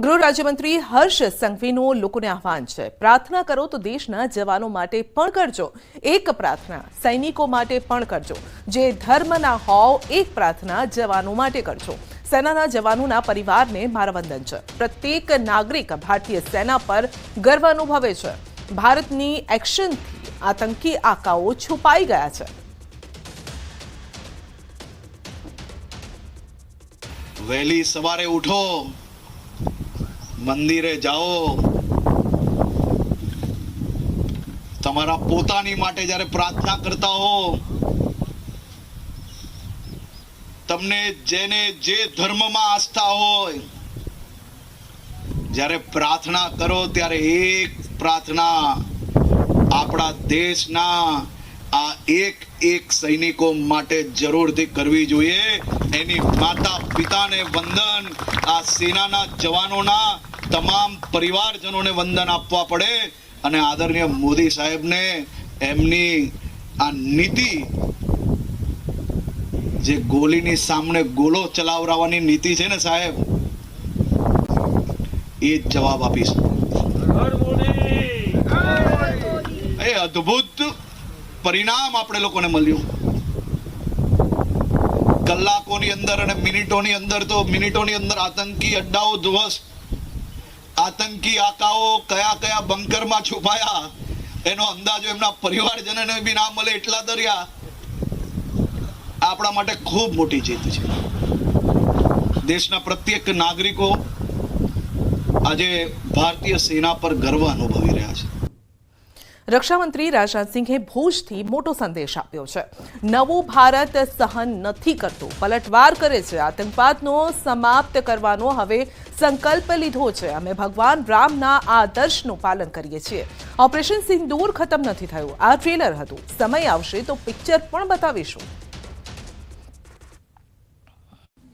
ગૃહ રાજ્યમંત્રી હર્ષ સંઘવીનું લોકોને આહવાન છે. પ્રાર્થના કરો તો દેશના જવાનો માટે પણ કરજો. એક પ્રાર્થના સૈનિકો માટે પણ કરજો. જે ધર્મના હોવ, એક પ્રાર્થના જવાનો માટે કરજો. સેનાના જવાનોના પરિવારને મારા વંદન છે. પ્રત્યેક નાગરિક ભારતીય સેના પર ગર્વ અનુભવે છે. ભારતની એક્શનથી આતંકી આકાઓ છુપાઈ ગયા છે. વહેલી સવારે ઉઠો. મંદિરે જાઓ. તમારા પોતાની માટે જ્યારે પ્રાર્થના કરતા હો, તમને જેને જે ધર્મમાં આસ્થા હોય, જ્યારે પ્રાર્થના કરો ત્યારે એક પ્રાર્થના આપણા દેશના આ એક એક સૈનિકો માટે જરૂરથી કરવી જોઈએ. એની માતા પિતાને વંદન, આ સેનાના જવાનોના તમામ પરિવારજનોને વંદન આપવા પડે અને આદરણીય મોદી સાહેબને એમની આ નીતિ જે ગોલીની સામે ગોલો ચલાવરાવાની નીતિ છે ને સાહેબ એ જ જવાબ આપીશ. એ અદ્ભુત પરિણામ આપણે લોકોને મળ્યું. કલાકોની અંદર અને મિનિટોની અંદર તો મિનિટોની અંદર આતંકી અડ્ડાઓ ધ્વસ્ત આતંકી આકાઓ કયા કયા બંકરમાં છુપાયા? એનો અંદાજો એમના પરિવારજનોને બી ના મળે એટલા દરિયા. આપણા માટે ખૂબ મોટી જીત છે. દેશના પ્રત્યેક નાગરિકો આજે ભારતીય સેના પર ગર્વ અનુભવી રક્ષામંત્રી રાજનાથસિંહે ભુજથી મોટો સંદેશ આપ્યો છે નવું ભારત સહન નથી કરતું પલટવાર કરે છે આતંકવાદનો સમાપ્ત કરવાનો હવે સંકલ્પ લીધો છે અમે ભગવાન રામના આદર્શનું પાલન કરીએ છીએ ઓપરેશન સિંદૂર ખતમ નથી થયું આ ટ્રેલર હતું સમય આવશે તો પિક્ચર પણ બતાવીશું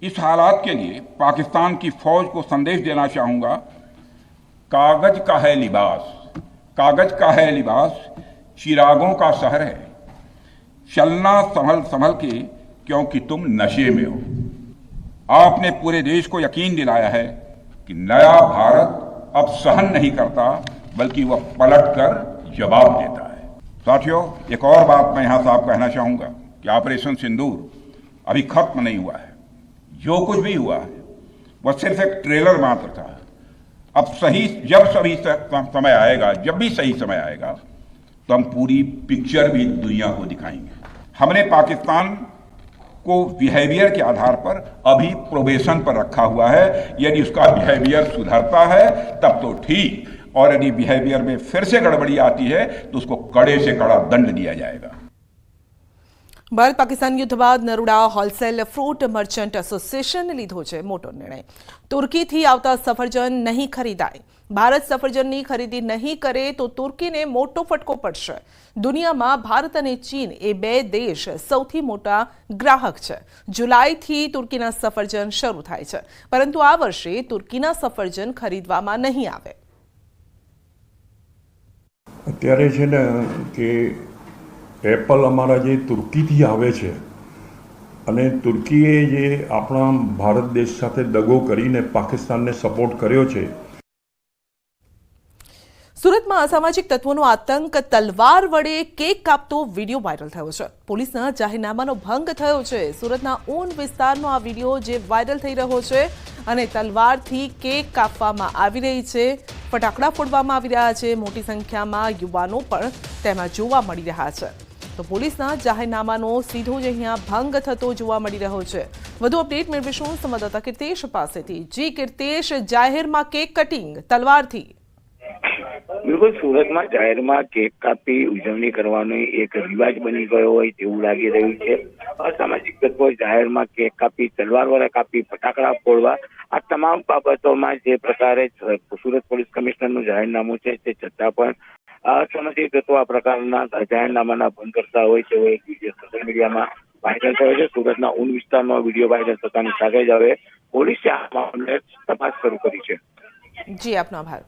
इस हालात के लिए पाकिस्तान की फौज को संदेश देना चाहूंगा कागज का है लिबास कागज़ का है लिबास, चिरागों का शहर है। चलना संभल संभल के, क्योंकि तुम नशे में हो। आपने पूरे देश को यकीन दिलाया है कि नया भारत अब सहन नहीं करता, बल्कि वह पलट कर जवाब देता है। साथियों, एक और बात मैं यहाँ साफ़ कहना चाहूँगा कि ऑपरेशन सिंदूर अभी खत्म नहीं हुआ है। जो कुछ भी हुआ है, वह सिर्फ़ एक ट्रेलर मात्र था। अब सही, जब सही समय आएगा, जब भी सही समय आएगा तो हम पूरी पिक्चर भी दुनिया को दिखाएँगे। हमने पाकिस्तान को बिहेवियर के आधार पर अभी प्रोबेशन पर रखा हुआ है। यदि उसका बिहेवियर सुधरता है, तब तो ठीक। और यदि बिहेवियर में फिर से गड़बड़ी आती है तो उसको कड़े से कड़ा दंड दिया जाएगा। ભારત પાકિસ્તાન યુદ્ધ બાદ નરુડા હોલસેલ ફ્રૂટ મર્ચન્ટ એસોસિએશને લીધો છે મોટો નિર્ણય. તુર્કીથી આવતા સફરજન નહીં ખરીદાય. ભારત સફરજનની ખરીદી નહીં કરે તો તુર્કીને મોટો ફટકો પડશે. દુનિયામાં ભારત અને ચીન એ બે દેશ સૌથી મોટા ગ્રાહક છે. જુલાઈથી તુર્કીના સફરજન શરૂ થાય છે. પરંતુ આ વર્ષે તુર્કીના સફરજન ખરીદવામાં નહીં આવે. અત્યારે છે ને કે એપલ અમારા જે તુર્કીથી આવે છે અને તુર્કીએ જે આપણા ભારત દેશ સાથે દગો કરીને પાકિસ્તાનને સપોર્ટ કર્યો છે. સુરતમાં અસામાજિક તત્વોનો આતંક તલવાર વડે કેક કાપતો વીડિયો વાયરલ થયો છે. પોલીસના જાહેરનામાનો ભંગ થયો છે. સુરતના ઊન વિસ્તારનો આ વીડિયો જે વાયરલ થઈ રહ્યો છે અને તલવારથી કેક કાપવામાં આવી રહી છે. ફટાકડા ફોડવામાં આવી રહ્યા છે. મોટી સંખ્યામાં યુવાનો પણ તેમાં જોવા મળી રહ્યા છે. તો પોલીસના જાહેરનામાનો સીધો જ અહીંયા ભંગ થતો જોવા મળી રહ્યો છે. વધુ અપડેટ મેળવીશું સંવાદદાતા કીર્તેશ પાસેથી. જી કીર્તેશ, જાહેરમાં કેક કટિંગ, તલવારથી. બિલકુલ, સુરતમાં જાહેરમાં કેક કાપી, ઉજવણી કરવાનો એક રિવાજ બની ગયો હોય તેવું લાગી રહ્યું છે. અસામાજિક તત્વો જાહેરમાં કેક કાપી તલવાર વડે કાપી, ફટાકડા ફોડવા, આ તમામ બાબતોમાં જે પ્રકારે સુરત પોલીસ કમિશનરનું જાહેરનામું છે તે છતાં પણ અસામાજિક તો આ પ્રકારના જાહેરનામાના ભંગ કરતા હોય છે સોશિયલ મીડિયામાં વાયરલ થયો છે. સુરતના ઊન વિસ્તારમાં વીડિયો વાયરલ થતાની સાથે જ હવે પોલીસે આ મામલે તપાસ શરૂ કરી છે. જી, આપનો આભાર.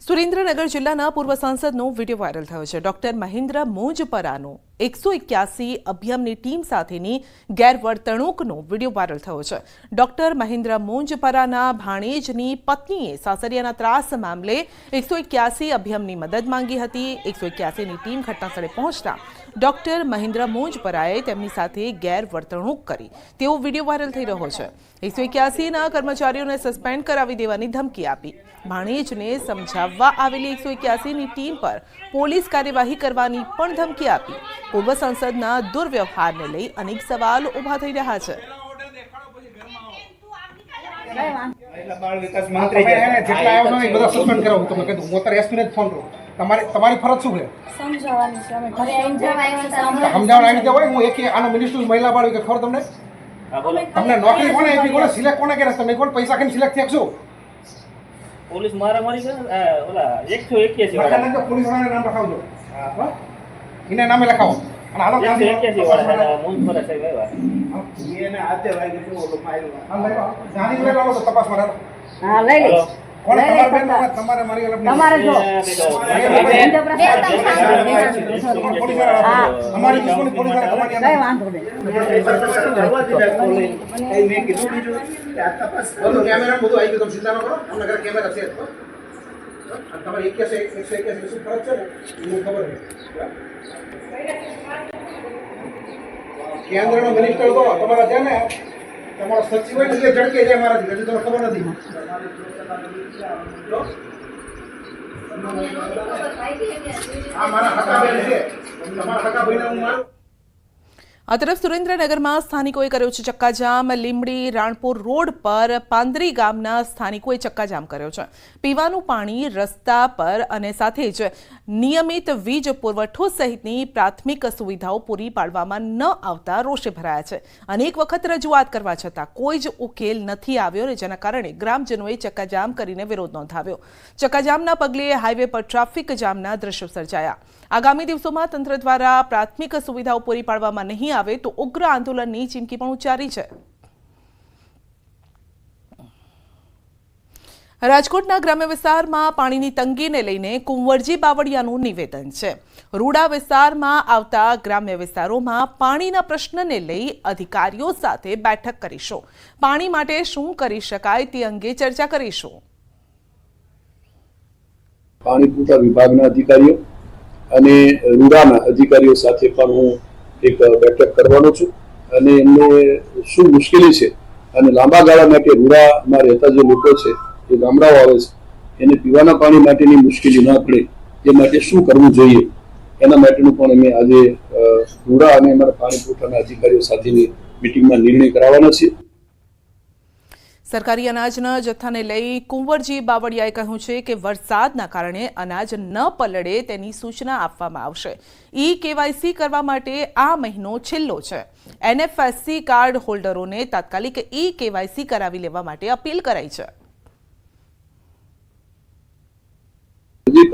સુરેન્દ્રનગર જિલ્લાના પૂર્વ સાંસદનો વીડિયો વાયરલ થયો છે. ડોક્ટર મહેન્દ્ર મોજપરાનો એકસો એક્યાસી અભિયમની ટીમ સાથેની ગેરવર્તણૂકનો વીડિયો વાયરલ થયો છે. ડોક્ટર મહેન્દ્ર મુંજપરાના ભાણેજની પત્નીએ સાસરિયાના ત્રાસ મામલે એકસો એક્યાસી અભિયમની મદદ માંગી હતી. એકસો એક્યાસીની ટીમ ઘટનાસ્થળે પહોંચતા ડોક્ટર મહેન્દ્ર મુંજપરાએ તેમની સાથે ગેરવર્તણૂક કરી. તેવો વીડિયો વાયરલ થઈ રહ્યો છે. એકસો એક્યાસીના કર્મચારીઓને સસ્પેન્ડ કરાવી દેવાની ધમકી આપી. ભાણેજને સમજાવવા આવેલી એકસો એક્યાસીની ટીમ પર પોલીસ કાર્યવાહી કરવાની પણ ધમકી આપી. પૂર્વ સંસદના દુર્વ્યવહારને લઈ અનેક સવાલ ઊભા થઈ રહ્યા છે. છો તમારી તમારી ફરજ શું છે? સમજાવવાની છે. અમે ઘરે આવીને જવાનું છે સાંભળો. સમજાવવા આવી હોય? હું એક આનો મિનિસ્ટર મહિલા બાળ કે ખબર તમને? તમને નોકરી કોને આપી? કોને સિલેક્ટ કોને કરે તમે કોણ પૈસા ખાઈને સિલેક્ટ થયા છો. પોલીસ મારામારી છે ઓલા પોલીસ વાળાને નામ રખાવજો હા? એને નામે લખાવો અને એકસો ત્યાંથી એક્યાસી વાળા છે મુંજપરા સાહેબ આવ્યા હા, લઈ આવો. ત્યાંથી લઈ આવો તો તપાસમાં રહો. હા લઈ લે હલો. કોને લઈ લે તમારે બેન પત્તા. તમારે મારી અલગ તમારે જો કેમેરા બધું આવી ગયું તમે ચિંતા ન કરો અમને કેમેરા છે તમારે એકસો એક્યાસી શું ફરજ છે ને? એ ખબર છે કેન્દ્રનો મિનિસ્ટર તો તમારા છે ને તમારો સચિવ હોય ને એટલે ઝડકે છે મારાથી હજુ તમને ખબર નથી. આ મારા હતા છે. તમારા હકા ભાઈને હું મારું આ તરફ સુરેન્દ્રનગરમાં સ્થાનિકોએ કર્યો છે ચક્કાજામ. લીમડી રાણપુર રોડ પર પાંદરી ગામના સ્થાનિકોએ ચક્કાજામ કર્યો છે. પીવાનું પાણી રસ્તા પર અને સાથે જ નિયમિત વીજ પુરવઠો સહિતની પ્રાથમિક સુવિધાઓ પૂરી પાડવામાં ન આવતા રોષે ભરાયા છે. અનેક વખત રજૂઆત કરવા છતાં કોઈ જ ઉકેલ નથી આવ્યો અને જેના કારણે ગ્રામજનોએ ચક્કાજામ કરીને વિરોધ નોંધાવ્યો. ચક્કાજામના પગલે હાઈવે પર ટ્રાફિક જામના દ્રશ્યો સર્જાયા. આગામી દિવસોમાં તંત્ર દ્વારા પ્રાથમિક સુવિધાઓ પૂરી પાડવામાં નહીં આવે તો ઉગ્ર આંદોલનની ચીમકી પણ ઉચ્ચારી છે. રાજકોટના ગ્રામ્ય વિસ્તારમાં પાણીની તંગીને લઈને કુંવરજી બાવળિયાનું નિવેદન છે. રૂડા વિસ્તારમાં આવતા ગ્રામ્ય વિસ્તારોમાં પાણીના પ્રશ્નને લઈ અધિકારીઓ સાથે બેઠક કરીશું. પાણી માટે શું કરી શકાય તે અંગે ચર્ચા કરીશું. પાણી પૂરતા વિભાગના અધિકારીઓ અને રૂડાના અધિકારીઓ સાથે પણ હું એક બેઠક કરવાનો છું. અને એમને શું મુશ્કેલી છે? અને લાંબા ગાળા માટે રૂડામાં રહેતા જે લોકો છે જે ગામડાઓ આવે છે, એને પીવાના પાણી માટેની મુશ્કેલી ન પડે, એ માટે શું કરવું જોઈએ? એના માટેનું પણ અમે આજે રૂડા અને અમારા પાણી પુરવઠાના અધિકારીઓ સાથેની મિટિંગમાં નિર્ણય કરાવવાના છીએ. સરકારી અનાજના જથ્થાને લઈ કુંવરજી બાવળિયાએ કહ્યું છે કે વરસાદના કારણે અનાજ ન પલળે તેની સૂચના આપવામાં આવશે. ઈ કેવાયસી કરવા માટે આ મહિનો છેલ્લો છે. એનએફએસસી કાર્ડ હોલ્ડરોને તાત્કાલિક ઈ કેવાયસી કરાવી લેવા માટે અપીલ કરાઈ છે. જે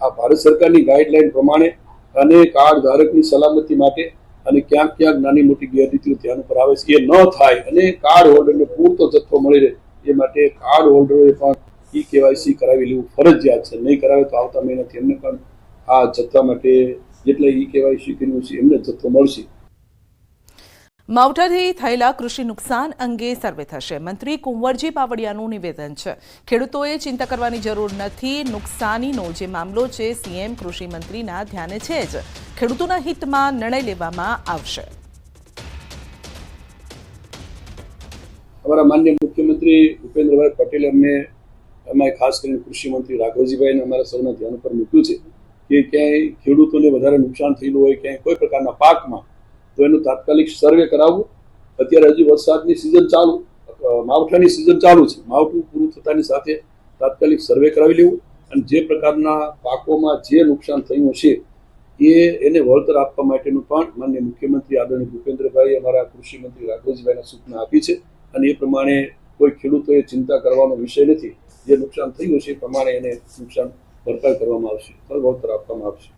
આ ભારત સરકારની ગાઈડલાઈન પ્રમાણે અને કાર્ડ ધારકની સલામતી માટે અને ક્યાંક ક્યાંક નાની મોટી ગેરરીતિઓ ધ્યાન ઉપર આવે છે. એ ન થાય અને કાર્ડ હોલ્ડરને પૂરતો જથ્થો મળી રહે એ માટે કાર્ડ હોલ્ડરોએ પણ ઈ કેવાયસી કરાવી લેવું ફરજિયાત છે. નહીં કરાવે તો આવતા મહિનાથી એમને પણ આ જથ્થા માટે જેટલા ઈ કેવાયસી કર્યું છે, એમને જથ્થો મળશે. માવઠાથી થયેલા કૃષિ નુકસાન અંગે સર્વે થશે. મંત્રી કુંવરજી બાવળિયાનું નિવેદન છે. ખેડૂતોએ ચિંતા કરવાની જરૂર નથી. નુકસાનીનો જે મામલો છે, સીએમ કૃષિ મંત્રીના ધ્યાને છે જ. ખેડૂતોના હિતમાં નિર્ણય લેવામાં આવશે. અમારા માન્ય મુખ્યમંત્રી ભૂપેન્દ્રભાઈ પટેલે અમને એમાં ખાસ કરીને કૃષિ મંત્રી રાઘવજીભાઈને અમારા સૌના ધ્યાન ઉપર મૂક્યું છે કે ક્યાંય ખેડૂતોને વધારે નુકસાન થયેલું હોય, ક્યાંય કોઈ પ્રકારના પાકમાં તો એનું તાત્કાલિક સર્વે કરાવવું. અત્યારે હજી વરસાદની સિઝન ચાલુ માવઠાની સિઝન ચાલુ છે. માવઠું પૂરું થતાની સાથે તાત્કાલિક સર્વે કરાવી લેવું અને જે પ્રકારના પાકોમાં જે નુકસાન થયું છે એ એને વળતર આપવા માટેનું પણ માન્ય મુખ્યમંત્રી આદરણીય ભૂપેન્દ્રભાઈ અમારા કૃષિ મંત્રી રાઘવજીભાઈને સૂચના આપી છે અને એ પ્રમાણે કોઈ ખેડૂતોએ ચિંતા કરવાનો વિષય નથી. જે નુકસાન થયું છે એ પ્રમાણે એને નુકસાન ભરપાઈ કરવામાં આવશે વળતર આપવામાં આવશે.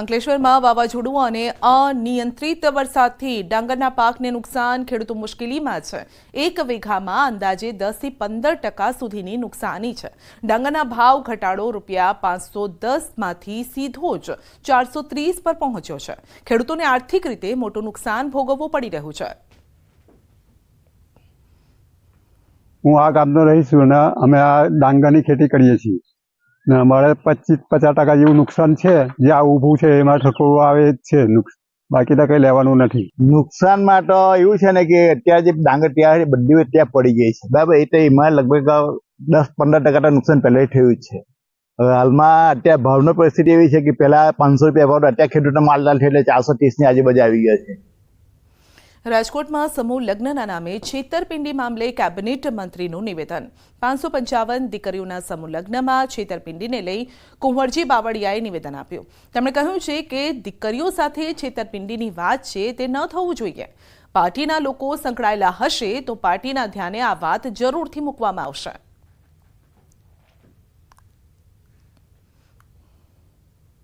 અંકલેશ્વરમાં વાવાઝોડું અને અનિયંત્રિત વરસાદથી ડાંગરના પાકને નુકસાન, ખેડૂતો મુશ્કેલીમાં છે. એક વીઘામાં અંદાજે દસથી પંદર ટકા સુધીની નુકસાની છે. ડાંગરના ભાવ ઘટાડો રૂપિયા પાંચસો દસમાંથી સીધો જ ચારસો ત્રીસ પર પહોંચ્યો છે. ખેડૂતોને આર્થિક રીતે મોટું નુકસાન ભોગવવું પડી રહ્યું છે. હું આ ગામનો રહીશ અમે આ ડાંગરની ખેતી કરીએ છીએ. ને અમારે પચીસ પચાસ ટકા જેવું નુકસાન છે, જે આ ઊભું છે, એમાં ઠકોરો આવે જ છે બાકી તો કંઈ લેવાનું નથી. નુકસાનમાં તો એવું છે ને કે અત્યારે જે ડાંગર ત્યાં બધી ત્યાં પડી ગઈ છે. બરાબર, એ તો એમાં લગભગ દસ પંદર ટકા તો નુકસાન પહેલાં થયું છે. હવે હાલમાં અત્યારે ભાવની પરિસ્થિતિ એવી છે કે પહેલા પાંચસો રૂપિયા ભાવ અત્યારે ખેડૂતો માલદાર છે એટલે ચારસો ત્રીસની આજુબાજુ આવી ગયા છે. રાજકોટમાં સમૂહ લગ્નના નામે છેતરપિંડી મામલે કેબિનેટ મંત્રીનું નિવેદન. પાંચસો પંચાવન દીકરીઓના સમૂહ લગ્નમાં છેતરપિંડીને લઈ કુંવરજી બાવળિયાએ નિવેદન આપ્યું. તેમણે કહ્યું છે કે દીકરીઓ સાથે છેતરપિંડીની વાત છે તે ન થવું જોઈએ. પાર્ટીના લોકો સંકળાયેલા હશે તો પાર્ટીના ધ્યાને આ વાત જરૂરથી મૂકવામાં આવશે.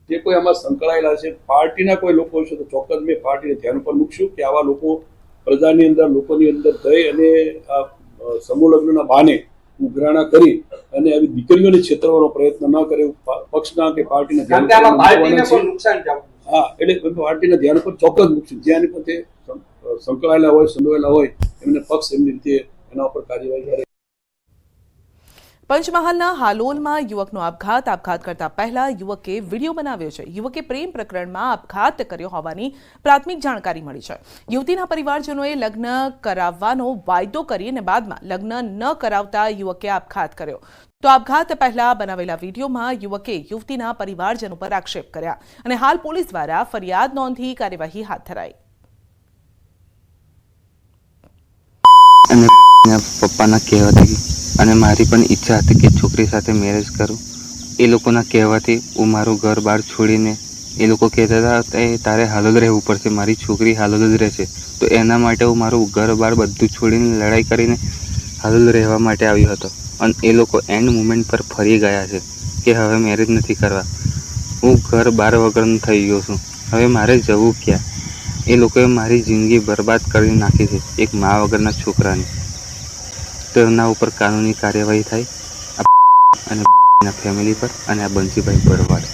જે કોઈ આમાં સંકળાયેલા છે, પાર્ટીના કોઈ લોકો છે તો ચોક્કસ મેં પાર્ટીને ધ્યાન પર મૂકશું કે આવા લોકો પ્રજાની અંદર લોકોની અંદર થઈ અને આ સમૂહ લગ્નના બહાને ઉઘરાણા કરી અને આવી દીકરીઓને છેતરવાનો પ્રયત્ન ન કરે પક્ષના કે પાર્ટીના હા એટલે પાર્ટીના ધ્યાન પર ચોક્કસ મૂકશું. જ્યાં પોતે સંકળાયેલા હોય સંડોવાયેલા હોય એમને પક્ષ એમની રીતે એના ઉપર કાર્યવાહી કરે. પંચમહાલના હાલોલમાં યુવકનો આપઘાત. આપઘાત કરતા પહેલા યુવકે વીડિયો બનાવ્યો છે. યુવકે પ્રેમ પ્રકરણમાં આપઘાત કર્યો હોવાની પ્રાથમિક જાણકારી મળી છે. યુવતીના પરિવારજનોએ લગ્ન કરાવવાનો વાયદો કરી અને બાદમાં લગ્ન ન કરાવતા યુવકે આપઘાત કર્યો. તો આપઘાત પહેલા બનાવેલા વિડીયોમાં યુવકે યુવતીના પરિવારજનો પર આક્ષેપ કર્યા અને હાલ પોલીસ દ્વારા ફરિયાદ નોંધી કાર્યવાહી હાથ ધરાઈ. પપ્પાના કહેવાથી અને મારી પણ ઈચ્છા હતી કે છોકરી સાથે મેરેજ કરું. એ લોકોના કહેવાથી હું મારું ઘર બહાર છોડીને એ લોકો કહેતા હતા "એ તારે હાલત રહેવું પડશે, મારી છોકરી હાલત જ રહેશે. તો એના માટે હું મારું ઘર બહાર બધું છોડીને લડાઈ કરીને હાલત રહેવા માટે આવ્યો હતો. અને એ લોકો એન્ડ મુમેન્ટ પર ફરી ગયા છે કે હવે મેરેજ નથી કરવા. હું ઘર બહાર વગરનું થઈ ગયો છું. હવે મારે જવું ક્યાં? એ લોકોએ મારી જિંદગી બરબાદ કરી નાખી છે એક મા વગરના છોકરાની. તો ઉપર કાનૂની કાર્યવાહી થાય. અને ફેમિલી પર અને આ બંસીભાઈ ભરવાડ.